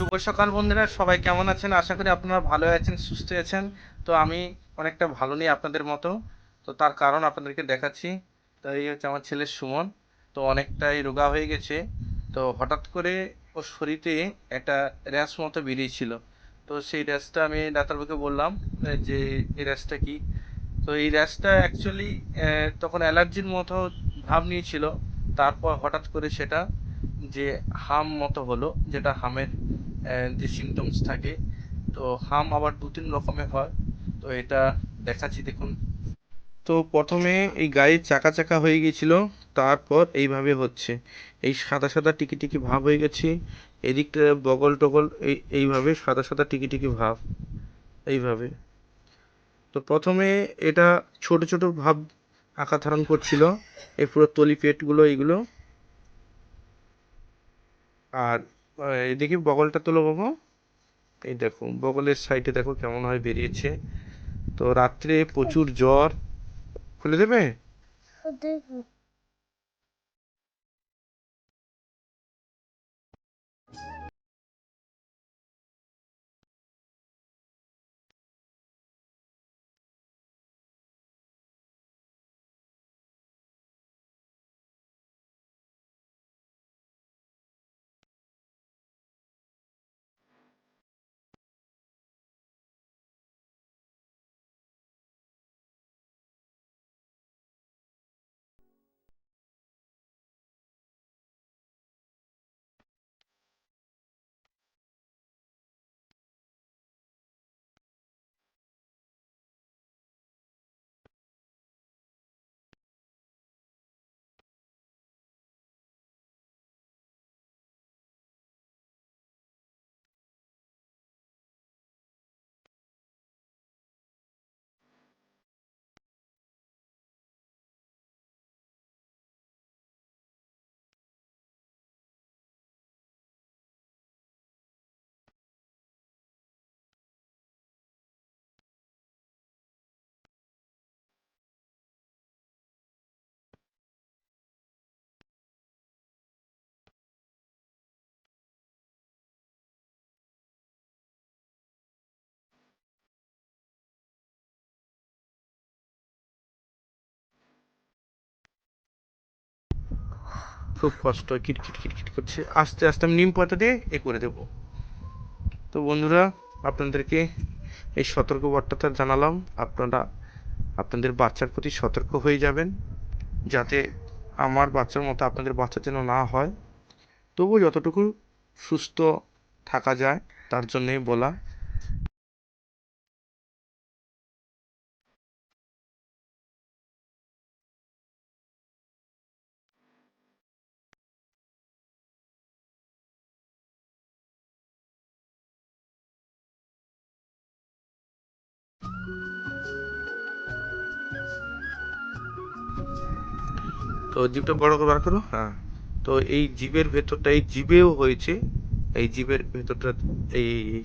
শুভ সকাল বন্ধুরা, সবাই কেমন আছেন? আশা করি আপনারা ভালো আছেন, সুস্থ আছেন। তো আমি অনেকটা ভালো নেই আপনাদের মতো। তো তার কারণ আপনাদেরকে দেখাচ্ছি। তো এই হচ্ছে আমার ছেলে সুমন। তো অনেকটাই রোগা হয়ে গেছে। তো হঠাৎ করে ওর শরীরে একটা র্যাশ মতো বেরিয়েছিল। তো সেই র্যাশটা আমি ডাক্তারবাবুকে বললাম যে এই র্যাশটা কি? তো এই র্যাশটা অ্যাকচুয়ালি তখন অ্যালার্জির মতো ভাব নিয়েছিল। তারপর হঠাৎ করে সেটা যে হাম মতো হলো, যেটা হামের যে সিমটমস থাকে। তো হাম আবার দু তিন রকমের হয়। তো এটা দেখাচ্ছি, দেখুন। তো প্রথমে এই গায়ে চাকা চাকা হয়ে গিয়েছিল, তারপর এইভাবে হচ্ছে। এই সাদা সাদা টিকি টিকি ভাব হয়ে গেছে। এদিকটা বগল টগল এই, এইভাবে সাদা সাদা টিকি টিকি ভাব, এইভাবে। তো প্রথমে এটা ছোট ছোট ভাব আকার ধারণ করছিল, এই পুরো তলি পেটগুলো, এইগুলো। আর এদিকে বগলটা তোলো বাবু। এই দেখো, বগলের সাইডে দেখো কেমন হয় বেরিয়েছে। তো রাত্রে প্রচুর জ্বর। খুলে দেবে। খুব কষ্ট কিটকিট কিটকিট করছে। আস্তে আস্তে আমি নিম পাতা দিয়ে এ করে দেবো। তো বন্ধুরা, আপনাদেরকে এই সতর্ক বার্তাটা জানালাম। আপনারা, আপনাদের বাচ্চার প্রতি সতর্ক হয়ে যাবেন, যাতে আমার বাচ্চার মতো আপনাদের বাচ্চা যেন না হয়। তবুও যতটুকু সুস্থ থাকা যায়, তার জন্যই বলা। তো জিভটা বড় করে বার করো? হ্যাঁ। তো এই জিভের ভেতরটা এই জিভেও হয়েছে এই জিভের ভেতরটা এই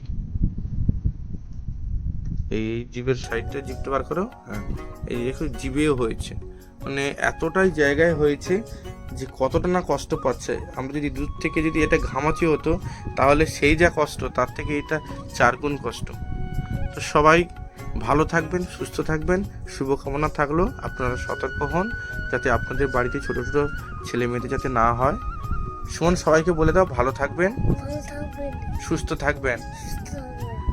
এই- জিভের সাইডটা জিভটা বার করো। হ্যাঁ। এই দেখো জিভেও হয়েছে। মানে এতটাই জায়গায় হয়েছে যে কতটা না কষ্ট পাচ্ছে। আমরা যদি দূর থেকে যদি এটা ঘামাচি হতো তাহলে সেই যা কষ্ট তার থেকে এটা চারগুণ কষ্ট। তো সবাই ভালো থাকবেন সুস্থ থাকবেন শুভকামনা থাকল আপনারা সতর্ক হন যাতে আপনাদের বাড়িতে ছোট ছোট ছেলে মেয়েদের যাতে না হয়। সুমন সবাইকে বলে দাও ভালো থাকবেন সুস্থ থাকবেন।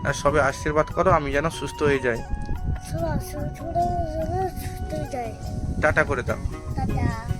আর সবে আশীর্বাদ করো আমি যেন সুস্থ হয়ে যাই। টাটা করে দাও। টাটা।